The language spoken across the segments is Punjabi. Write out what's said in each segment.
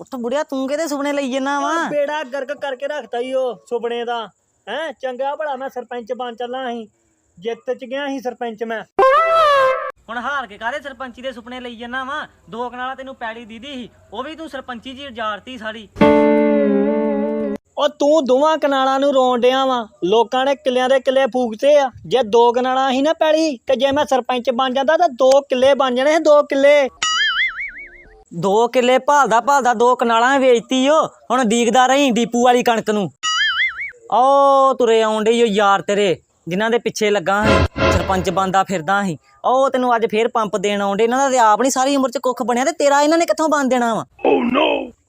ਉੱਠ ਬੁੜਿਆ ਤੂੰ ਕਿਹਦੇ ਸੁਪਨੇ ਲਈ ਜੰਨਾ ਵਾ? ਬੇੜਾ ਗਰਕ ਕਰਕੇ ਰੱਖਤਾ ਈ ਉਹ ਸੁਪਨੇ ਦਾ। ਹੈ ਚੰਗਾ ਭਲਾ ਮੈਂ ਸਰਪੰਚ ਬਣ ਚੱਲਾਂ ਸੀ। ਜਿੱਤ ਚ ਗਿਆ ਸੀ ਸਰਪੰਚ ਮੈਂ। ਹੁਣ ਹਾਰ ਕੇ ਕਾਹਦੇ ਸਰਪੰਚੀ ਦੇ ਸੁਪਨੇ ਲਈ ਜੰਨਾ ਵਾ? ਦੋ ਕਨਾਲਾ ਤੈਨੂੰ ਪੈਲੀ ਦੀਦੀ ਸੀ ਉਹ ਵੀ ਤੂੰ ਸਰਪੰਚੀ ਜੀ ਉਜਾੜਤੀ ਸਾਰੀ ਉਹ ਤੂੰ ਦੋਵਾਂ ਕਨਾਲਾਂ ਨੂੰ ਰੋਣ ਡਿਆ ਵਾ। ਲੋਕਾਂ ਨੇ ਕਿੱਲਿਆਂ ਦੇ ਕਿੱਲੇ ਫੂਕਤੇ ਆ। ਜੇ ਦੋ ਕਨਾਲਾਂ ਸੀ ਨਾ ਪੈਲੀ ਤੇ ਜੇ ਮੈਂ ਸਰਪੰਚ ਬਣ ਜਾਂਦਾ ਤਾਂ ਦੋ ਕਿੱਲੇ ਬਣ ਜਾਣੇ ਸੀ ਦੋ ਕਿੱਲੇ। ਦੋ ਕਿੱਲੇ ਭਾਲਦਾ ਭਾਲਦਾ ਦੋ ਕਨਾਲਾਂ ਵੇਚਤੀ ਓ। ਹੁਣ ਡੀਕਦਾ ਰਹੀ ਡੀਪੂ ਵਾਲੀ ਕਣਕ ਨੂੰ। ਓ ਤੁਰੇ ਆਉਂਦੇ ਓ ਯਾਰ ਤੇਰੇ ਜਿਨ੍ਹਾਂ ਦੇ ਪਿੱਛੇ ਲੱਗਾ ਸੀ ਸਰਪੰਚ ਬੰਦਾ ਫਿਰਦਾ ਸੀ। ਓ ਤੈਨੂੰ ਅੱਜ ਫੇਰ ਪੰਪ ਦੇਣ ਆਉਂਦੇ ਇਹਨਾਂ ਦਾ ਤੇ ਆਪ ਨਹੀਂ ਸਾਰੀ ਉਮਰ ਚ ਕੁੱਖ ਬਣਿਆ ਤੇ ਤੇਰਾ ਇਹਨਾਂ ਨੇ ਕਿੱਥੋਂ ਬਣ ਦੇਣਾ ਵਾ?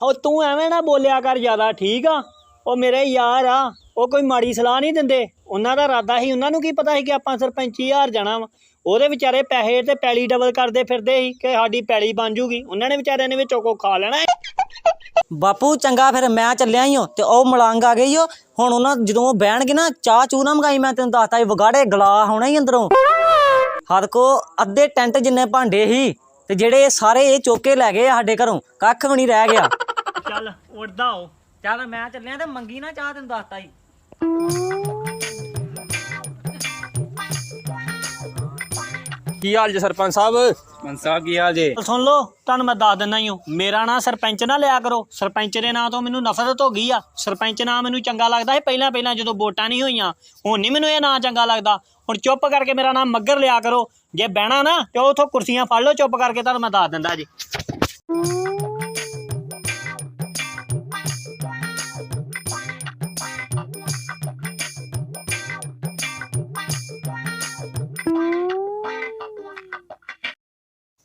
ਉਹ ਤੂੰ ਐਵੇਂ ਨਾ ਬੋਲਿਆ ਕਰ ਜ਼ਿਆਦਾ ਠੀਕ ਆ। ਉਹ ਮੇਰੇ ਯਾਰ ਆ ਉਹ ਕੋਈ ਮਾੜੀ ਸਲਾਹ ਨਹੀਂ ਦਿੰਦੇ। ਉਹਨਾਂ ਦਾ ਇਰਾਦਾ ਸੀ ਉਹਨਾਂ ਨੂੰ ਕੀ ਪਤਾ ਸੀ ਕਿ ਆਪਾਂ ਸਰਪੰਚੀ ਹਾਰ ਜਾਣਾ ਵਾ। ਉਹਦੇ ਵਿਚਾਰੇ ਪੈਸੇ ਤੇ ਪੈਲੀ ਡਬਲ ਕਰਦੇ ਫਿਰਦੇ ਸੀ ਕਿ ਸਾਡੀ ਪੈਲੀ ਬਣ ਜੂਗੀ। ਉਹਨਾਂ ਨੇ ਵਿਚਾਰਿਆਂ ਨੇ ਵਿੱਚੋਂ ਕੋ ਖਾ ਲੈਣਾ ਹੈ। ਬਾਪੂ ਚੰਗਾ ਫਿਰ ਮੈਂ ਚੱਲਿਆ ਈ ਓ ਤੇ ਉਹ ਮਲੰਗ ਆ ਗਈ ਓ। ਹੁਣ ਉਹਨਾਂ ਜਦੋਂ ਉਹ ਬਹਿਣਗੇ ਨਾ ਚਾਹ ਚੂ ਨਾ ਮੰਗਾਈ ਮੈਂ ਤੈਨੂੰ ਦੱਸਤਾ ਇਹ ਵਿਗਾੜੇ ਗਲਾ ਹੋਣਾ ਹੀ ਅੰਦਰੋਂ। ਹੱਦ ਕੋ ਅੱਧੇ ਟੈਂਟ ਜਿੰਨੇ ਭਾਂਡੇ ਸੀ ਤੇ ਜਿਹੜੇ ਸਾਰੇ ਇਹ ਚੁੱਕ ਲੈ ਗਏ ਸਾਡੇ ਘਰੋਂ ਕੱਖ ਵੀ ਨਹੀਂ ਰਹਿ ਗਿਆ। ਚੱਲ ਉੱਡਦਾ ਹੋ ਚੱਲ ਮੈਂ ਚੱਲਿਆ ਤੇ ਮੰਗੀ ਨਾ ਚਾਹ ਤੈਨੂੰ ਦੱਸਤਾ ਈ। ਕੀ ਹਾਲ ਜੀ ਸਰਪੰਚ ਸਾਹਿਬ? ਮਨਸਾ ਕੀ ਹਾਲ ਜੇ? ਸੁਣ ਲਓ ਤੁਹਾਨੂੰ ਮੈਂ ਦੱਸ ਦਿੰਦਾ ਹੀ ਹਾਂ ਮੇਰਾ ਨਾਂ ਸਰਪੰਚ ਨਾ ਲਿਆ ਕਰੋ। ਸਰਪੰਚ ਦੇ ਨਾਂ ਤੋਂ ਮੈਨੂੰ ਨਫ਼ਰਤ ਹੋ ਗਈ ਆ। ਸਰਪੰਚ ਨਾਂ ਮੈਨੂੰ ਚੰਗਾ ਲੱਗਦਾ ਸੀ ਪਹਿਲਾਂ ਪਹਿਲਾਂ ਜਦੋਂ ਵੋਟਾਂ ਨਹੀਂ ਹੋਈਆਂ। ਹੁਣ ਨਹੀਂ ਮੈਨੂੰ ਇਹ ਨਾਂ ਚੰਗਾ ਲੱਗਦਾ। ਹੁਣ ਚੁੱਪ ਕਰਕੇ ਮੇਰਾ ਨਾਮ ਮੱਗਰ ਲਿਆ ਕਰੋ। ਜੇ ਬਹਿਣਾ ਨਾ ਤੇ ਉਥੋਂ ਕੁਰਸੀਆਂ ਫੜ ਲਓ ਚੁੱਪ ਕਰਕੇ ਤੁਹਾਨੂੰ ਮੈਂ ਦੱਸ ਦਿੰਦਾ ਜੀ।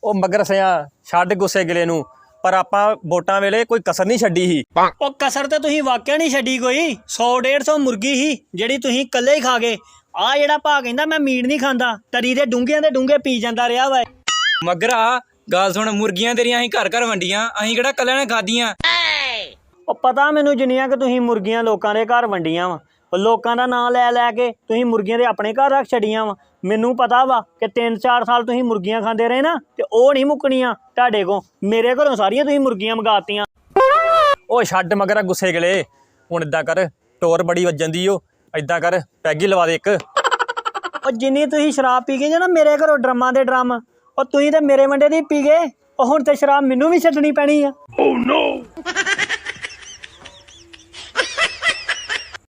ਉਹ ਮਗਰ ਸਿਆ ਛੱਡ ਗੁੱਸੇ ਗਿਲੇ ਨੂੰ। ਪਰ ਆਪਾਂ ਵੋਟਾਂ ਵੇਲੇ ਕੋਈ ਕਸਰ ਨਹੀਂ ਛੱਡੀ ਸੀ। ਉਹ ਕਸਰ ਤੇ ਤੁਸੀਂ ਵਾਕਿਆ ਨਹੀਂ ਛੱਡੀ ਕੋਈ। 100 150 ਮੁਰਗੀ ਹੀ ਜਿਹੜੀ ਤੁਸੀਂ ਇਕੱਲੇ ਹੀ ਖਾ ਗਏ। ਆ ਜਿਹੜਾ ਭਾ ਕਹਿੰਦਾ ਮੈਂ ਮੀਟ ਨਹੀਂ ਖਾਂਦਾ। ਤਰੀ ਦੇ ਡੂੰਘਿਆਂ ਦੇ ਡੂੰਘੇ ਪੀ ਜਾਂਦਾ ਰਿਹਾ ਵਾ। ਮਗਰਾ ਗੱਲ ਸੁਣ ਮੁਰਗੀਆਂ ਤੇਰੀਆਂ ਅਸੀਂ ਘਰ ਘਰ ਵੰਡੀਆਂ। ਅਸੀਂ ਕਿਹੜਾ ਕੱਲਿਆਂ ਨੇ ਖਾਧੀਆਂ? ਉਹ ਪਤਾ ਮੈਨੂੰ ਜਿੰਨੀਆਂ ਕਿ ਤੁਸੀਂ ਮੁਰਗੀਆਂ ਲੋਕਾਂ ਦੇ ਘਰ ਵੰਡੀਆਂ ਵਾ। ਲੋਕਾਂ ਦਾ ਨਾਂ ਲੈ ਲੈ ਕੇ ਤੁਸੀਂ ਮੁਰਗੀਆਂ ਦੇ ਆਪਣੇ ਘਰ ਰੱਖ ਛੜੀਆਂ ਵਾ। ਮੈਨੂੰ ਪਤਾ ਵਾ ਕਿ 3-4 ਸਾਲ ਤੁਸੀਂ ਮੁਰਗੀਆਂ ਖਾਂਦੇ ਰਹੇ ਨਾ ਤੇ ਉਹ ਨਹੀਂ ਮੁੱਕਣੀਆਂ ਤੁਹਾਡੇ ਕੋ ਮੇਰੇ ਘਰੋਂ ਸਾਰੀਆਂ ਤੁਸੀਂ ਮੁਰਗੀਆਂ ਮੰਗਾਤੀਆਂ। ਉਹ ਛੱਡ ਮਗਰ ਗੁੱਸੇ ਗਿਲੇ। ਹੁਣ ਇਦਾਂ ਕਰ ਟੋਰ ਬੜੀ ਵੱਜਣ ਦੀ ਓ। ਇਦਾਂ ਕਰ ਪੈਗੀ ਲਵਾ ਦੇ ਇੱਕ। ਉਹ ਜਿੰਨੀ ਤੁਸੀਂ ਸ਼ਰਾਬ ਪੀ ਗਏ ਜੇ ਨਾ ਮੇਰੇ ਘਰੋਂ ਡਰਮਾਂ ਦੇ ਡਰਮ ਉਹ ਤੁਸੀਂ ਤੇ ਮੇਰੇ ਵੰਡੇ ਦੀ ਪੀ ਗਏ ਉਹ ਹੁਣ ਤੇ ਸ਼ਰਾਬ ਮੈਨੂੰ ਵੀ ਛੱਡਣੀ ਪੈਣੀ ਆ।